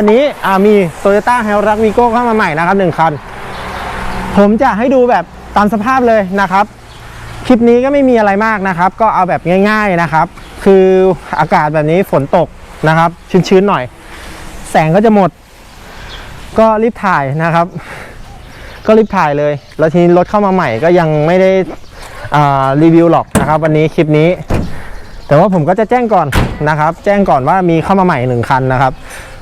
วันนี้อ่ามี Toyota h i l u x Vigo เข้ามาใหม่นะครับหนึ่งคัน ผมจะให้ดูแบบตามสภาพเลยนะครับ คลิปนี้ก็ไม่มีอะไรมากนะครับ ก็เอาแบบง่าย ๆนะครับ คืออากาศแบบนี้ฝนตกนะครับ ชื้นๆหน่อย แสงก็จะหมด ก็รีบถ่ายนะครับ ก็รีบถ่ายเลย แล้วทีนี้รถเข้ามาใหม่ก็ยังไม่ได้รีวิวหรอกนะครับ วันนี้คลิปนี้แต่ว่าผมก็จะแจ้งก่อนนะครับ แจ้งก่อนว่ามีเข้ามาใหม่หนึ่งคันนะครับ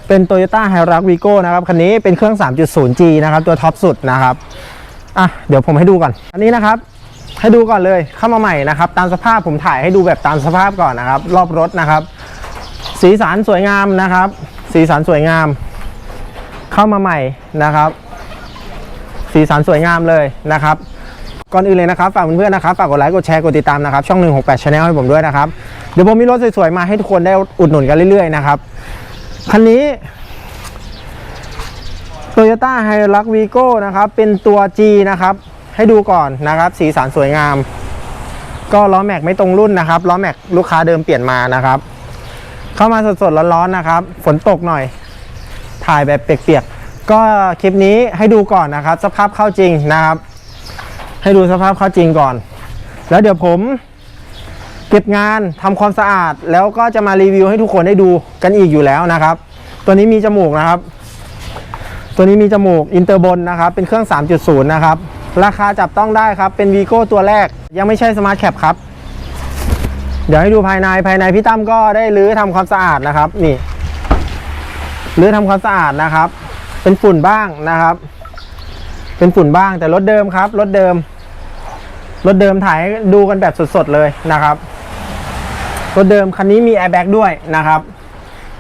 เป็น Toyota h i l u x Vigo นะครับ คันนี้เป็นเครื่อง 3.0G นะครับ ตัวท็อปสุดนะครับ อะ เดี๋ยวผมให้ดูก่อน อันนี้นะครับ ให้ดูก่อนเลย เข้ามาใหม่นะครับ ตามสภาพผมถ่ายให้ดูแบบตามสภาพก่อนนะครับ รอบรถนะครับ สีสันสวยงามนะครับ สีสันสวยงาม เข้ามาใหม่นะครับ สีสันสวยงามเลยนะครับก่อนอื่นเลยนะครับฝากเพื่อนๆนะครับฝากกดไลค์กดแชร์กดติดตามนะครับช่อง 168 Channel ให้ผมด้วยนะครับ เดี๋ยวผมมีรถสวยๆมาให้ทุกคนได้อุดหนุนกันเรื่อยๆนะครับ คันนี้ Toyota h i l u x Vigo นะครับ เป็นตัว G นะครับ ให้ดูก่อนนะครับ สีสันสวยงาม ก็ล้อแม็กไม่ตรงรุ่นนะครับ ล้อแม็กลูกค้าเดิมเปลี่ยนมานะครับ เข้ามาสดๆร้อนๆนะครับ ฝนตกหน่อย ถ่ายแบบเปียกๆ ก็คลิปนี้ให้ดูก่อนนะครับ สภาพเข้าจริงนะครับ ให้ดูสภาพเข้าจริงก่อน แล้วเดี๋ยวผม เก็บงานทำความสะอาดแล้วก็จะมารีวิวให้ทุกคนได้ดูกันอีกอยู่แล้วนะครับ ตัวนี้มีจมูกนะครับ ตัวนี้มีจมูกอินเตอร์บนนะครับ เป็นเครื่อง 3.0 นะครับ ราคาจับต้องได้ครับ เป็นวีโก้ตัวแรก ยังไม่ใช่สมาร์ทแคปครับ เดี๋ยวให้ดูภายในภายในพี่ตั้มก็ได้รื้อทำความสะอาดนะครับ นี่รื้อทำความสะอาดนะครับ เป็นฝุ่นบ้างนะครับ เป็นฝุ่นบ้างแต่รถเดิมครับรถเดิมรถเดิมถ่ายดูกันแบบสดๆเลยนะครับ รถเดิมคันนี้มีแอร์แบ็กด้วยนะครับ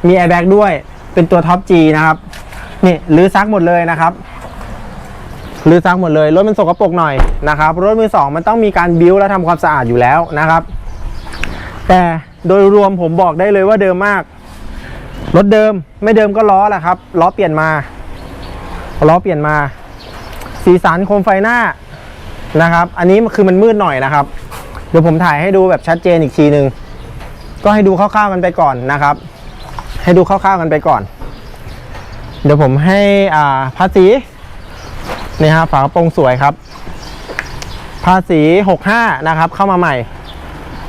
มีแอร์แบ็กด้วย เป็นตัวท็อป G นะครับนี่รื้อซักหมดเลยนะครับรื้อซักหมดเลยรถมันสกปรกหน่อยนะครับรถมือสองมันต้องมีการบิ้วและทำความสะอาดอยู่แล้วนะครับ แต่โดยรวมผมบอกได้เลยว่าเดิมมากรถเดิมไม่เดิมก็ล้อแหละครับล้อเปลี่ยนมาล้อเปลี่ยนมา สีสันโคมไฟหน้านะครับ อันนี้คือมันมืดหน่อยนะครับ เดี๋ยวผมถ่ายให้ดูแบบชัดเจนอีกทีหนึ่ง ก็ให้ดูคร่าวๆกันไปก่อนนะครับ ให้ดูคร่าวๆกันไปก่อน เดี๋ยวผมให้อ่าภาษีนี่ฮะฝากระโปรงสวยครับ ภาษี65นะครับ เข้ามาใหม่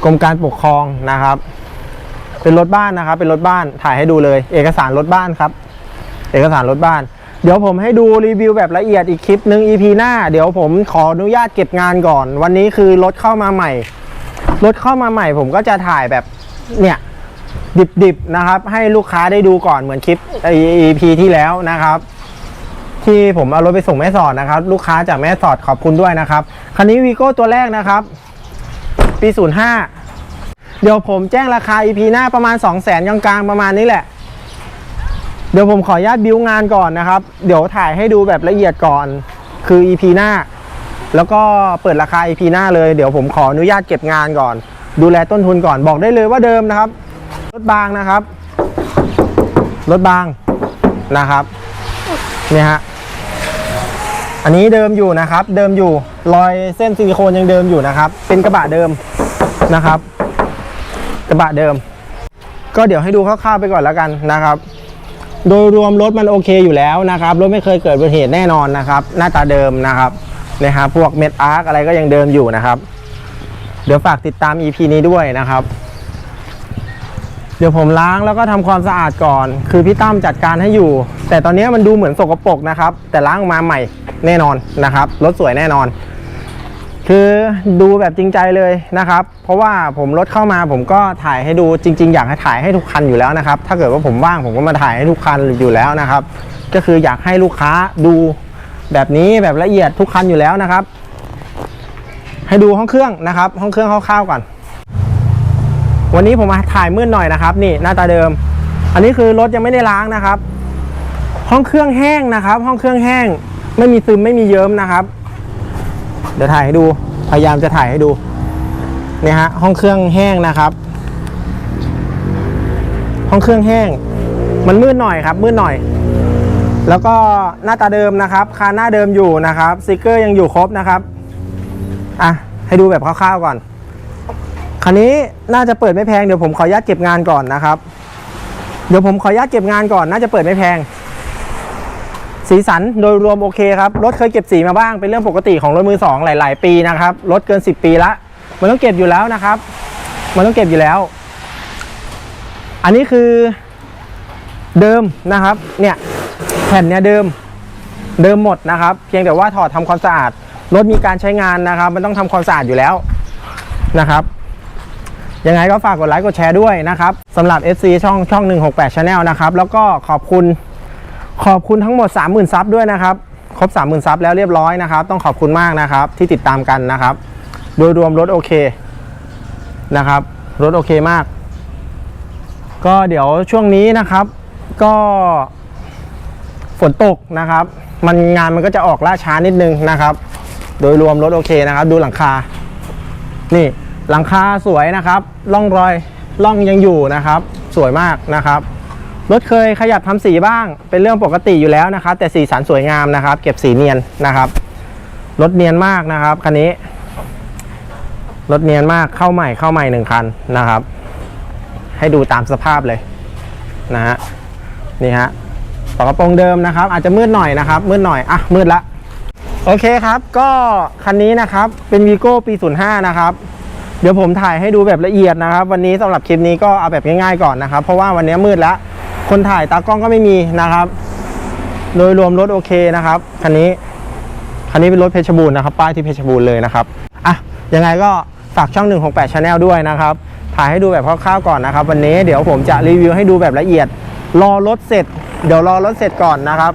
กรมการปกครองนะครับ เป็นรถบ้านนะครับ เป็นรถบ้านถ่ายให้ดูเลย เอกสารรถบ้านครับ เอกสารรถบ้านเดี๋ยวผมให้ดูรีวิวแบบละเอียดอีกคลิปหนึ่ง EP หน้า เดี๋ยวผมขออนุญาตเก็บงานก่อน วันนี้คือรถเข้ามาใหม่ รถเข้ามาใหม่ ผมก็จะถ่ายแบบ เนี่ยดิบๆนะครับ ให้ลูกค้าได้ดูก่อนเหมือนคลิป EP ที่แล้วนะครับ ที่ผมเอารถไปส่งแม่สอดนะครับ ลูกค้าจากแม่สอดขอบคุณด้วยนะครับ คันนี้วีโก้ตัวแรกนะครับ ปี 05 เดี๋ยวผมแจ้งราคา EP หน้าประมาณ 2 0 0 0 0 0กลางๆประมาณนี้แหละ เดี๋ยวผมขออนุญาตบิวงานก่อนนะครับ เดี๋ยวถ่ายให้ดูแบบละเอียดก่อน คือ EP หน้า แล้วก็เปิดราคา EP หน้าเลย เดี๋ยวผมขออนุญาตเก็บงานก่อน ดูแลต้นทุนก่อนบอกได้เลยว่าเดิมนะครับ รถบางนะครับ รถบางนะครับเนี่ยฮะอันนี้เดิมอยู่นะครับ เดิมอยู่รอยเส้นซิลิโคนยังเดิมอยู่นะครับ เป็นกระบะเดิมนะครับ กระบะเดิม ก็เดี๋ยวให้ดูคร่าวๆไปก่อนแล้วกันนะครับ โดยรวมรถมันโอเคอยู่แล้วนะครับรถไม่เคยเกิดอุบัติเหตุแน่นอนนะครับ หน้าตาเดิมนะครับนะครับพวกเม็ดอาร์คอะไรก็ยังเดิมอยู่นะครับ เดี๋ยวฝากติดตาม EP นี้ด้วยนะครับ เดี๋ยวผมล้างแล้วก็ทำความสะอาดก่อน คือพี่ตั้มจัดการให้อยู่ แต่ตอนนี้มันดูเหมือนสกปรกนะครับ แต่ล้างออกมาใหม่แน่นอนนะครับรถสวยแน่นอน คือดูแบบจริงใจเลยนะครับ เพราะว่าผมรถเข้ามาผมก็ถ่ายให้ดูจริง ๆ อยากให้ถ่ายให้ทุกคันอยู่แล้วนะครับ ถ้าเกิดว่าผมว่างผมก็มาถ่ายให้ทุกคันอยู่แล้วนะครับ ก็คืออยากให้ลูกค้าดูแบบนี้แบบละเอียดทุกคันอยู่แล้วนะครับ ให้ดูห้องเครื่องนะครับ ห้องเครื่องคร่าวๆก่อน วันนี้ผมมาถ่ายมืดหน่อยนะครับ นี่หน้าตาเดิม อันนี้คือรถยังไม่ได้ล้างนะครับ ห้องเครื่องแห้งนะครับ ห้องเครื่องแห้ง ไม่มีซึมไม่มีเยิ้มนะครับ เดี๋ยวถ่ายให้ดู พยายามจะถ่ายให้ดูเนี่ยฮะห้องเครื่องแห้งนะครับ ห้องเครื่องแห้ง มันมืดหน่อยครับ มืดหน่อย แล้วก็หน้าตาเดิมนะครับ คานหน้าเดิมอยู่นะครับสติกเกอร์ยังอยู่ครบนะครับ อะให้ดูแบบคร่าวๆก่อน คันนี้น่าจะเปิดไม่แพงเดี๋ยวผมขออนุญาตเก็บงานก่อนนะครับ เดี๋ยวผมขออนุญาตเก็บงานก่อน น่าจะเปิดไม่แพง สีสันโดยรวมโอเคครับ รถเคยเก็บสีมาบ้างเป็นเรื่องปกติของรถมือสองหลาย ๆ ปีนะครับ รถเกิน 10 ปีละ มันต้องเก็บอยู่แล้วนะครับ มันต้องเก็บอยู่แล้ว อันนี้คือเดิมนะครับ เนี่ยแผ่นเนี่ยเดิมเดิมหมดนะครับ เพียงแต่ว่าถอดทำความสะอาด รถมีการใช้งานนะครับ มันต้องทำความสะอาดอยู่แล้วนะครับยังไงก็ฝากกดไลค์กดแชร์ด้วยนะครับสำหรับ FC ช่องช่อง 168 Channel นะครับ แล้วก็ขอบคุณขอบคุณทั้งหมด 30,000 ซับด้วยนะครับ ครบ 30,000 ซับแล้วเรียบร้อยนะครับ ต้องขอบคุณมากนะครับ ที่ติดตามกันนะครับ โดยรวมรถโอเคนะครับ รถโอเคมาก ก็เดี๋ยวช่วงนี้นะครับ ก็ฝนตกนะครับ มันงานมันก็จะออกล่าช้านิดนึงนะครับ โดยรวมรถโอเคนะครับ ดูหลังคา นี่หลังคาสวยนะครับร่องรอยร่องยังอยู่นะครับ สวยมากนะครับรถเคยขยับทำสีบ้าง เป็นเรื่องปกติอยู่แล้วนะครับ แต่สีสันสวยงามนะครับ เก็บสีเนียนนะครับรถเนียนมากนะครับคันนี้รถเนียนมากเข้าใหม่เข้าใหม่หนึ่งคันนะครับ ให้ดูตามสภาพเลยนะฮะนี่ฮะฝากระโปรงเดิมนะครับ อาจจะมืดหน่อยนะครับ มืดหน่อยอะมืดละ โอเคครับก็คันนี้นะครับเป็นวีโก้ปี 05 นะครับ เดี๋ยวผมถ่ายให้ดูแบบละเอียดนะครับ วันนี้สำหรับคลิปนี้ก็เอาแบบง่ายๆก่อนนะครับ เพราะว่าวันนี้มืดแล้ว คนถ่ายตากล้องก็ไม่มีนะครับ โดยรวมรถโอเคนะครับคันนี้คันนี้เป็นรถเพชรบูรณ์นะครับ ป้ายที่เพชรบูรณ์เลยนะครับอะยังไงก็ฝากช่อง 168 Channel ด้วยนะครับ ถ่ายให้ดูแบบคร่าวๆก่อนนะครับ วันนี้เดี๋ยวผมจะรีวิวให้ดูแบบละเอียด รอรถเสร็จ เดี๋ยวรอรถเสร็จก่อนนะครับ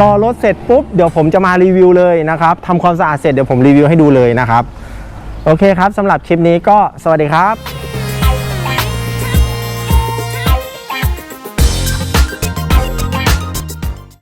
รอรถเสร็จปุ๊บเดี๋ยวผมจะมารีวิวเลยนะครับทำความสะอาดเสร็จเดี๋ยวผมรีวิวให้ดูเลยนะครับ โอเคครับสำหรับคลิปนี้ก็สวัสดีครับ